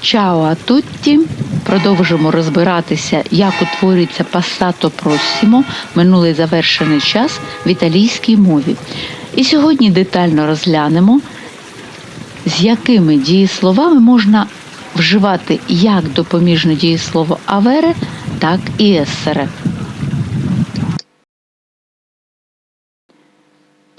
Чао тутті! Продовжимо розбиратися, як утворюється пасато просімо, минулий завершений час в італійській мові. І сьогодні детально розглянемо, з якими дієсловами можна вживати як допоміжне дієслово авере, так і ессере.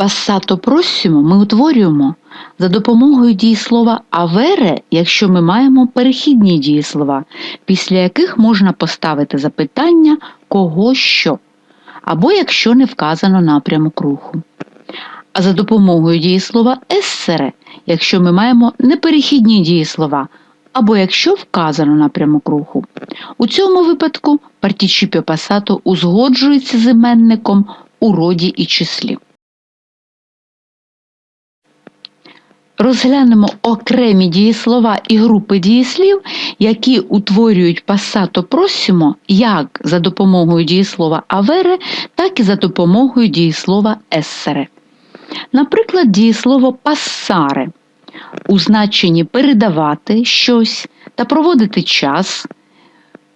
Passato prossimo ми утворюємо за допомогою дієслова авере, якщо ми маємо перехідні дієслова, після яких можна поставити запитання кого що, або якщо не вказано напрямок руху. А за допомогою дієслова ессере, якщо ми маємо неперехідні дієслова, або якщо вказано напрямок руху. У цьому випадку партічіпіо пасато узгоджується з іменником у роді і числі. Розглянемо окремі дієслова і групи дієслів, які утворюють пасато просимо як за допомогою дієслова авере, так і за допомогою дієслова ессере. Наприклад, дієслово пассаре у значенні передавати щось та проводити час.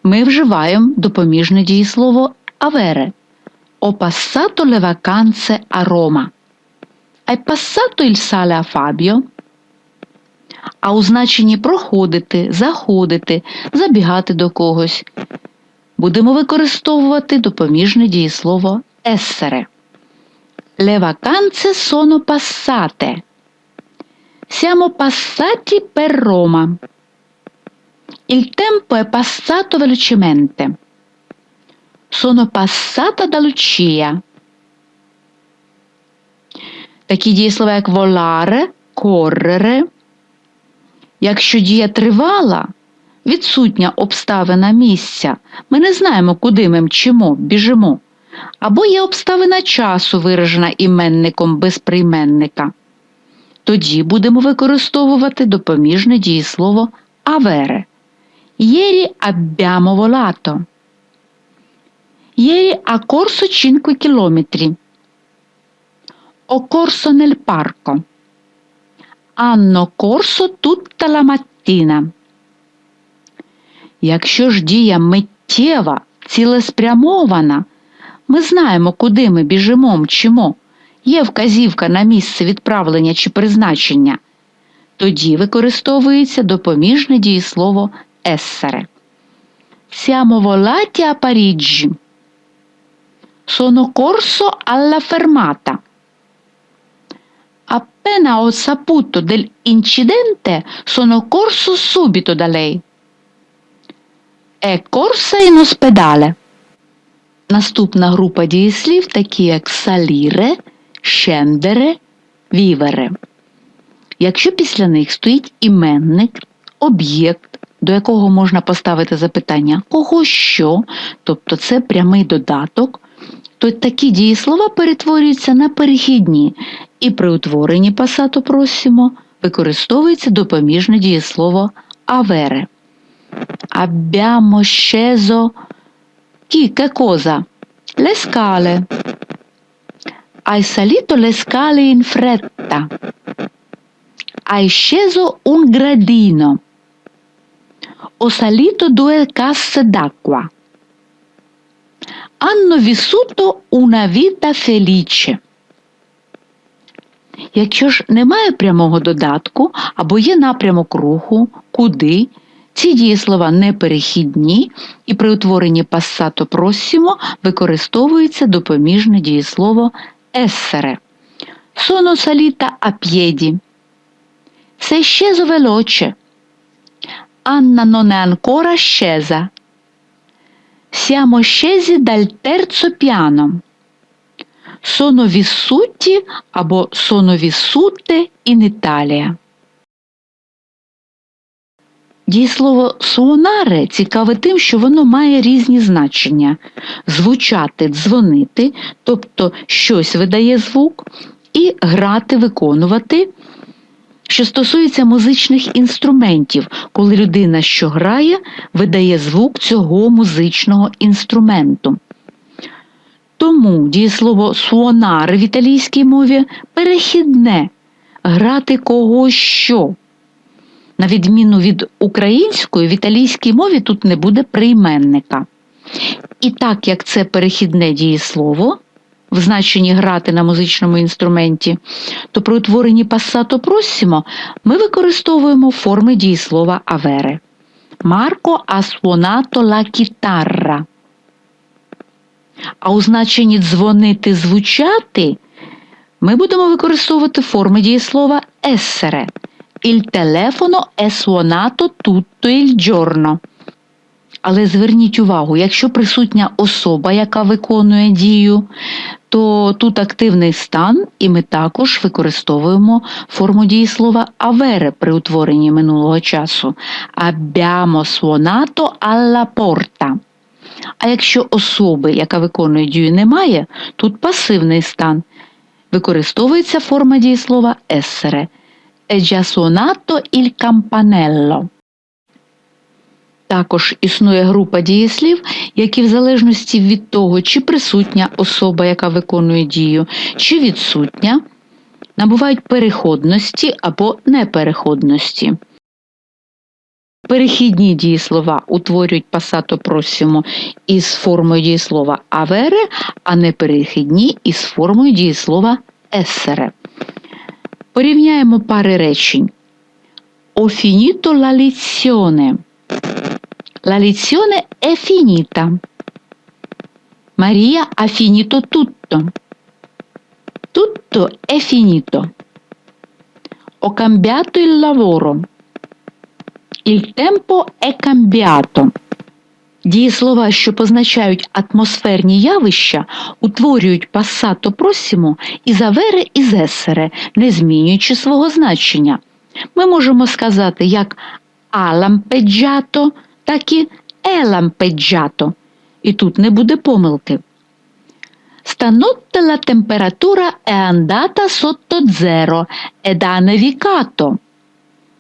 Ми вживаємо допоміжне дієслово авере. Ho passato le vacanze a Roma. Hai passato il? А у значенні проходити, заходити, забігати до когось. Будемо використовувати допоміжне дієслово essere. Le vacanze sono passate. Siamo passati per Roma. Il tempo è passato velocemente. Sono passata da Lucia. Такі дієслова, як volare, correre. Якщо дія тривала, відсутня обставина місця, ми не знаємо, куди ми мчимо, біжимо. Або є обставина часу, виражена іменником без прийменника. Тоді будемо використовувати допоміжне дієслово avere. Ieri abbiamo volato. Ieri ha corso 5 chilometri. Ho corso nel parco. Hanno corso tutta la mattina. Якщо ж дія миттєва, цілеспрямована, ми знаємо, куди ми біжимо, мчимо, є вказівка на місце відправлення чи призначення, тоді використовується допоміжне дієслово essere. Siamo volati a Parigi. Sono corso alla. Appena ho saputo dell'incidente, sono corso subito da lei. È corsa in ospedale. Наступна група дієслів, такі як salire, scendere, vivere. Якщо після них стоїть іменник, об'єкт, до якого можна поставити запитання кого що, тобто це прямий додаток, то такі дієслова перетворюються на перехідні і при утворенні пасато просимо використовується допоміжне дієслово avere. Abbiamo sceso chi che cosa? Le scale. Hai salito le scale in fretta. Hai sceso un gradino. Ho salito due casse d'acqua. Hanno vissuto una vita felice. Якщо ж немає прямого додатку або є напрямок руху, куди, ці дієслова неперехідні і при утворенні пассато просимо використовується допоміжне дієслово essere. Sono salita a piedi. Sei sceso veloce. Anna non è ancora scesa. Siamo scesi dal Sono vissuti або vissute in Italia. Дієслово суонаре цікаве тим, що воно має різні значення: звучати, дзвонити, тобто щось видає звук, і грати, виконувати, що стосується музичних інструментів, коли людина, що грає, видає звук цього музичного інструменту. Тому дієслово суонаре в італійській мові перехідне грати кого що. На відміну від української, в італійській мові тут не буде прийменника. І так як це перехідне дієслово в значенні грати на музичному інструменті, то при утворенні пасато просімо ми використовуємо форми дієслова авере. Марко ha suonato la. А у значенні дзвонити звучати ми будемо використовувати форми дієслова essere. Il telefono è suonato tutto il giorno. Але зверніть увагу, якщо присутня особа, яка виконує дію, то тут активний стан, і ми також використовуємо форму дієслова avere при утворенні минулого часу. Abbiamo suonato alla porta. А якщо особи, яка виконує дію, немає, тут пасивний стан. Використовується форма дієслова essere. È già il campanello. Також існує група дієслів, які в залежності від того, чи присутня особа, яка виконує дію, чи відсутня, набувають переходності або непереходності. Перехідні дієслова утворюють пасато просимо із формою дієслова авере, а неперехідні із формою дієслова есере. Порівняємо пари речень. Finito la lezione. La lezione è finita. Maria ha finito tutto. Tutto è finito. Ho il. Il tempo è cambiato. Дієслова, що позначають атмосферні явища, утворюють пасато просимо із авере і зесере, не змінюючи свого значення. Ми можемо сказати як а лампеджато, так і е лампеджато. І тут не буде помилки. Stanotte la temperatura è andata sotto zero ed.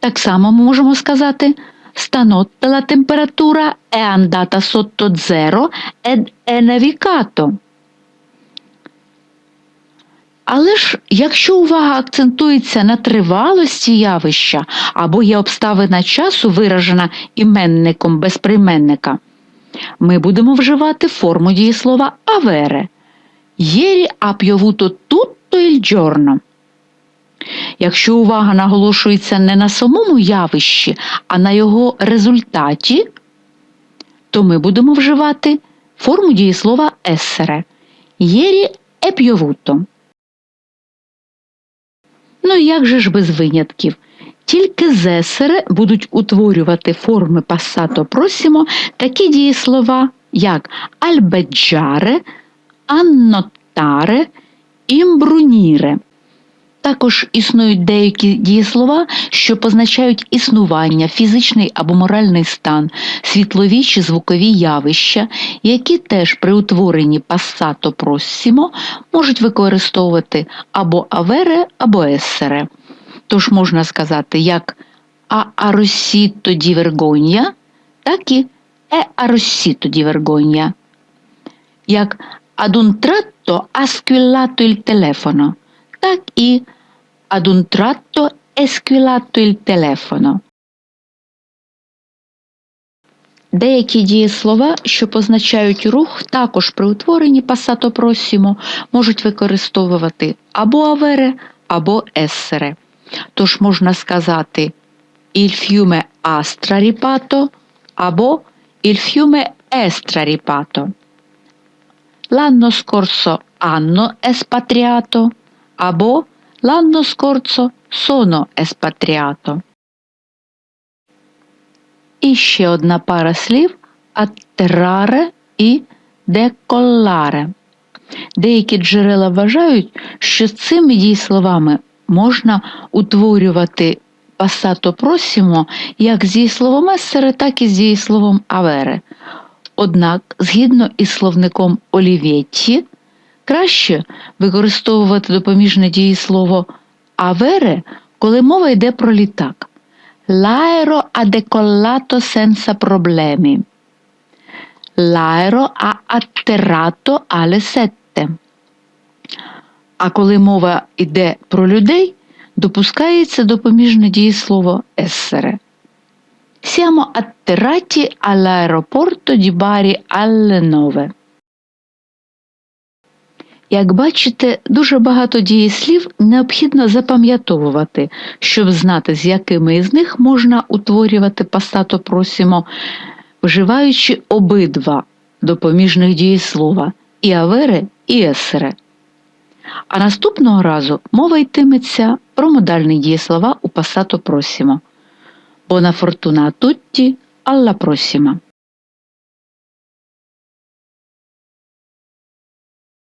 Так само можемо сказати Stanotte la temperatura è andata sotto zero ed. Але ж, якщо увага акцентується на тривалості явища або є обставина часу, виражена іменником без прийменника, ми будемо вживати форму дієслова avere. Єрі piovuto tutto il giorno. Якщо увага наголошується не на самому явищі, а на його результаті, то ми будемо вживати форму дієслова essere. Єрі piovuto. Ну як же ж без винятків? Тільки зесере будуть утворювати форми пасато просимо такі дієслова, як альбеджаре, аннотаре, імбруніре. Також існують деякі дієслова, що позначають існування, фізичний або моральний стан, світлові чи звукові явища, які теж при утворенні пасато просімо можуть використовувати або авере, або ессере. Тож можна сказати як а аросіто ді вергонья, так і е аросіто ді вергонья. Як ha squillato il telefono, так і ad un tratto è squillato il telefono. Деякі дієслова, що позначають рух, також при утворенні пасато просімо можуть використовувати або авере, або ессере. Тож можна сказати il fiume або il fiume è straripato. L'anno scorso hanno espatriato або L'anno scorso sono espatriato. І ще одна пара слів atterrare і decollare. Деякі джерела вважають, що цими дієсловами можна утворювати пасато просимо як з дієсловом ессере, так і з дієсловом авере. Однак, згідно із словником Олівєтті, Краще використовувати допоміжне дієслово авere, коли мова йде про літак. L'aero ha decollato senza problemi. L'aero ha atterrato alle. А коли мова йде про людей, допускається допоміжне дієслово ессере. Siamo atterrati all'aeroporto di Bari alle 9. Як бачите, дуже багато дієслів необхідно запам'ятовувати, щоб знати, з якими із них можна утворювати пасато просимо, вживаючи обидва допоміжних дієслова і авере, і есере. А наступного разу мова йтиметься про модальні дієслова у пасато. Buona fortuna a tutti, alla prossima!